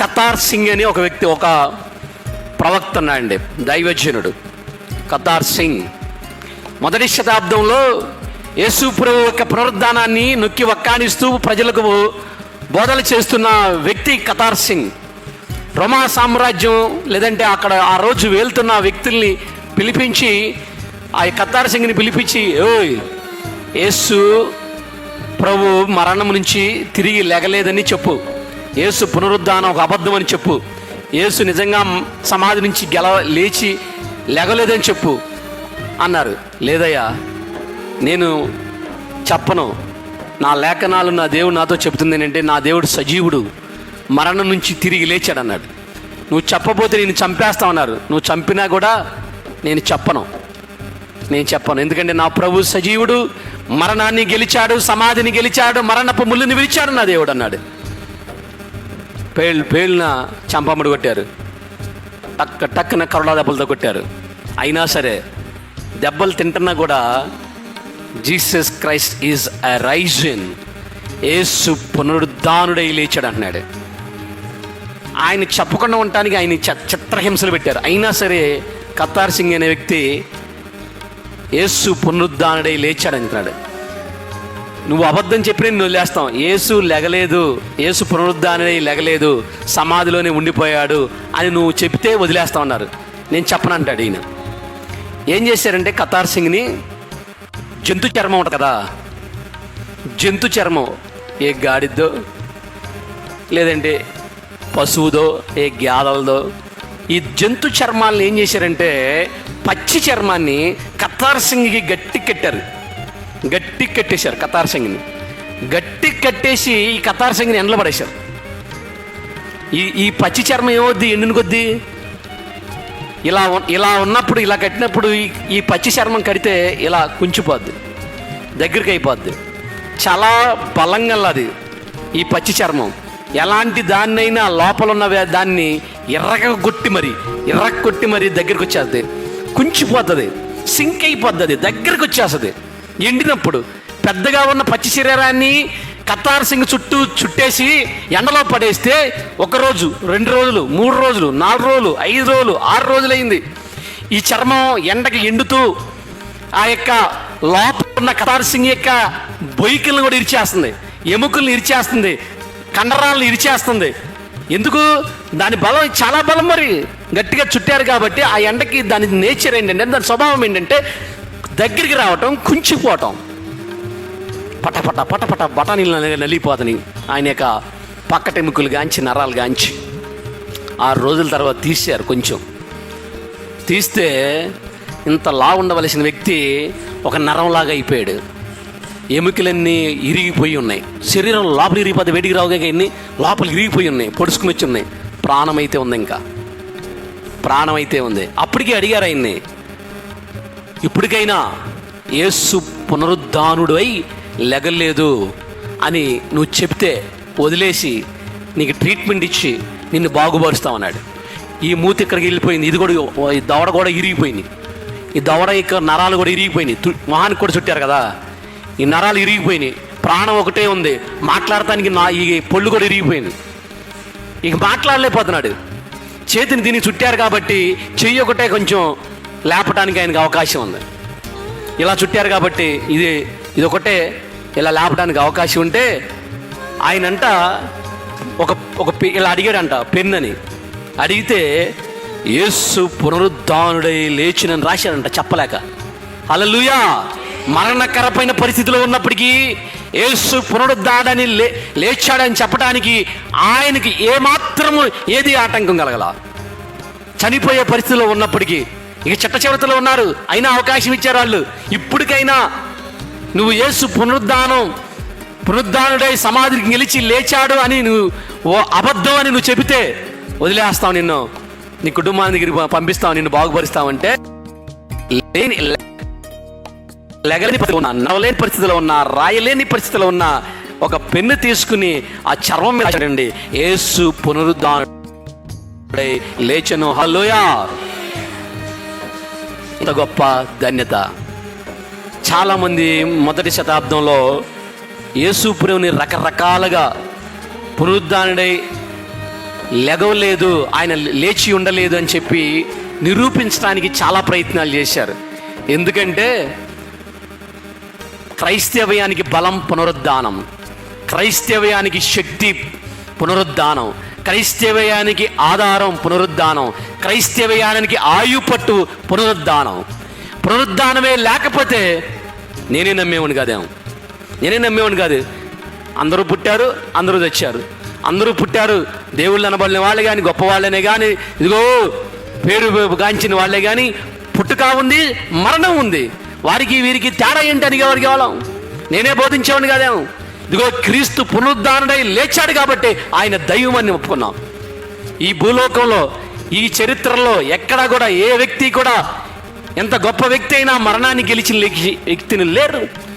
కతార్ సింగ్ అని ఒక వ్యక్తి ఒక ప్రవక్త అండి దైవజనుడు. కతార్ సింగ్. మొదటి శతాబ్దంలో యేసు ప్రభు యొక్క పునరుద్ధానాన్ని నొక్కి వక్కానిస్తూ ప్రజలకు బోధలు చేస్తున్న వ్యక్తి కతార్ సింగ్. రోమా సామ్రాజ్యం లేదంటే అక్కడ ఆ రోజు వెళ్తున్న వ్యక్తుల్ని పిలిపించి ఆ కతార్ సింగ్ని పిలిపించి ఓయ్ యేసు ప్రభు మరణం నుంచి తిరిగి లేగలేదని చెప్పు. యేసు పునరుద్ధానం ఒక అబద్ధం అని చెప్పు. యేసు నిజంగా సమాధి నుంచి గెల లేచి లేగలేదని చెప్పు అన్నారు. లేదయ్యా నేను చెప్పను. నా లేఖనాలు నా దేవుడు నాతో చెప్తుంది ఏంటంటే నా దేవుడు సజీవుడు. మరణం నుంచి తిరిగి లేచాడు అన్నాడు నువ్వు చెప్పబోతే నేను చంపేస్తామన్నారు నువ్వు చంపినా కూడా నేను చెప్పను. నేను చెప్పను. ఎందుకంటే నా ప్రభు సజీవుడు మరణాన్ని గెలిచాడు సమాధిని గెలిచాడు మరణపు ముళ్ళుని విరిచాడు నా దేవుడు అన్నాడు. పేలు పేలిన చంపముడు కొట్టారు. టక్క టక్కున కరుణా దెబ్బలతో కొట్టారు. అయినా సరే దెబ్బలు తింటున్నా కూడా Jesus Christ is a risen. Yesu పునరుద్ధానుడై లేచాడు అంటున్నాడు. ఆయన చెప్పకుండా ఉండటానికి ఆయన చ- చిత్రహింసలు పెట్టారు. అయినా సరే కత్తార్ సింగ్ అనే వ్యక్తి ఏసు పునరుద్ధానుడై లేచాడు అంటున్నాడు. నువ్వు అబద్ధం చెప్పి నేను వదిలేస్తాం. యేసు లెగలేదు యేసు పునరుద్ధానని లెగలేదు సమాధిలోనే ఉండిపోయాడు అని నువ్వు చెప్తే వదిలేస్తా ఉన్నారు నేను చెప్పనంటాడు ఈయన. ఏం చేశారంటే కతార్ సింగ్ని జంతు చర్మం ఉంటుంది కదా జంతు చర్మం ఏ గాడిద్దో లేదంటే పశువుదో ఏ గ్యాదలదో ఈ జంతు చర్మాలను ఏం చేశారంటే పచ్చి చర్మాన్ని కతార్ సింగ్కి గట్టి కట్టారు. గట్టి కట్టేశారు కతార్ సింగ్ని. గట్టి కట్టేసి ఈ కతార్ సింగ్ని ఎండలో పడేశారు. ఈ ఈ పచ్చి చర్మం ఏమొద్ది? ఎండిన కొద్దీ? ఇలా ఇలా ఉన్నప్పుడు ఇలా కట్టినప్పుడు ఈ- ఈ పచ్చి చర్మం కడితే ఇలా కుంచిపోద్ది. దగ్గరికి అయిపోద్ది చాలా బలంగా అది ఈ పచ్చి చర్మం. ఎలాంటి దాన్నైనా లోపల ఉన్న దాన్ని ఎర్రగా కొట్టి మరి ఎర్ర కొట్టి మరి దగ్గరికి వచ్చేస్తుంది కుంచిపోతుంది. సింక్ అయిపోద్ది అది. దగ్గరికి వచ్చేస్తుంది ఎండినప్పుడు పెద్దగా ఉన్న పచ్చి శరీరాన్ని కత్తార్ సింగ్ చుట్టూ చుట్టేసి ఎండలో పడేస్తే ఒక రోజు రెండు రోజులు మూడు రోజులు నాలుగు రోజులు ఐదు రోజులు ఆరు రోజులైంది. ఈ చర్మం ఎండకి ఎండుతూ ఆ యొక్క లోపల ఉన్న కతార్ సింగ్ యొక్క బొయ్యికలను కూడా ఇరిచేస్తుంది. ఎముకలను ఇరిచేస్తుంది. కండరాలను ఇరిచేస్తుంది. ఎందుకు? దాని బలం చాలా బలం మరి. గట్టిగా చుట్టారు కాబట్టి ఆ ఎండకి దాని నేచర్ ఏంటంటే దాని స్వభావం ఏంటంటే దగ్గరికి రావటం కుంచిపోవటం. పటపట పటపట బఠానీలు నలిగిపోతని ఆయన యొక్క పక్కటెముకలు గాంచి నరాలు గాంచి ఆరు రోజుల తర్వాత తీశారు కొంచెం. తీస్తే ఇంత లా ఉండవలసిన వ్యక్తి ఒక నరంలాగా అయిపోయాడు. ఎముకలన్నీ ఇరిగిపోయి ఉన్నాయి. శరీరం లోపల ఇరిగిపోతే వేడికి రావుగా ఇన్ని లోపల ఇరిగిపోయి ఉన్నాయి పొడుచుకుని వచ్చి ఉన్నాయి. ప్రాణం అయితే ఉంది ఇంకా. ప్రాణం అయితే ఉంది. అప్పటికే అడిగారు ఆయన్ని ఇప్పటికైనా యేసు పునరుద్ధానుడు అయి లెగలేదు అని నువ్వు చెప్తే వదిలేసి నీకు ట్రీట్మెంట్ ఇచ్చి నిన్ను బాగుపరుస్తామన్నాడు. ఈ మూతి ఇక్కడికి వెళ్ళిపోయింది ఇది కూడా ఈ దవడ కూడా ఇరిగిపోయింది. ఈ దవడ యొక్క నరాలు కూడా ఇరిగిపోయినాయి. తు- మొహానికి కూడా చుట్టారు కదా? ఈ నరాలు ఇరిగిపోయినాయి. ప్రాణం ఒకటే ఉంది. మాట్లాడటానికి నా ఈ పొళ్ళు కూడా ఇరిగిపోయింది ఇక మాట్లాడలేకపోతున్నాడు. చేతిని దీన్ని చుట్టారు కాబట్టి చెయ్యి ఒకటే కొంచెం లేపటానికి ఆయనకు అవకాశం ఉంది. ఇలా చుట్టారు కాబట్టి ఇది ఇది ఒకటే ఇలా లేపడానికి అవకాశం ఉంటే ఆయనంట ఒక ఒక ఇలా అడిగాడంట పెన్నని. అడిగితే యేసు పునరుద్ధానుడై లేచినని రాశాడంట చెప్పలేక. అలలుయా మరణకరమైన పరిస్థితిలో ఉన్నప్పటికీ యేసు పునరుద్ధాడని లే లేచాడని చెప్పడానికి ఆయనకి ఏమాత్రము ఏది ఆటంకం కలగల? చనిపోయే పరిస్థితిలో ఉన్నప్పటికీ ఇక చిట్ట చివరిలో ఉన్నారు. అయినా అవకాశం ఇచ్చారు వాళ్ళు ఇప్పటికైనా నువ్వు యేసు పునరుద్ధానం పునరుద్ధానుడై సమాధికి గెలిచి లేచాడు అని నువ్వు ఓ అబద్ధం అని నువ్వు చెబితే వదిలేస్తావు నిన్ను. నీ కుటుంబానికి దగ్గర పంపిస్తావు నిన్ను బాగుపరుస్తావంటే లేని లెగలేని పరిస్థితిలో ఉన్నా నవలేని పరిస్థితిలో ఉన్న రాయలేని పరిస్థితిలో ఉన్న ఒక పెన్ను తీసుకుని ఆ చర్మం మీద చూడండి ఏసు పునరుద్ధానుడై లేచను. హలోయా ఇంత గొప్ప ధన్యత. చాలామంది మొదటి శతాబ్దంలో యేసుపురుని రకరకాలుగా పునరుద్ధానుడై లెగవలేదు ఆయన లేచి ఉండలేదు అని చెప్పి నిరూపించడానికి చాలా ప్రయత్నాలు చేశారు. ఎందుకంటే క్రైస్తవ్యానికి బలం పునరుద్ధానం క్రైస్తవ్యానికి శక్తి పునరుద్ధానం క్రైస్తవ్యానికి ఆధారం పునరుద్ధానం క్రైస్తవ్యానికి ఆయుపట్టు పునరుద్ధానం. పునరుద్ధానమే లేకపోతే నేనే నమ్మేవాడిని కాదేమో నేనే నమ్మేవాడిని కాదు. అందరూ పుట్టారు అందరూ తెచ్చారు. అందరూ పుట్టారు దేవుళ్ళు అనబడిన వాళ్ళే కానీ గొప్ప వాళ్ళనే కానీ ఇదిగో పేరు గాంచిన వాళ్ళే కానీ పుట్టుక ఉంది మరణం ఉంది. వారికి వీరికి తేడా ఏంటని ఎవరికి వాళ్ళం నేనే బోధించేవాడిని కాదేమో ఇదిగో క్రీస్తు పునరుద్ధారణై లేచాడు కాబట్టి ఆయన దైవం అని ఒప్పుకున్నాం. ఈ భూలోకంలో ఈ చరిత్రలో ఎక్కడా కూడా ఏ వ్యక్తి కూడా ఎంత గొప్ప వ్యక్తి అయినా మరణాన్ని గెలిచిన వ్యక్తిని లేరు.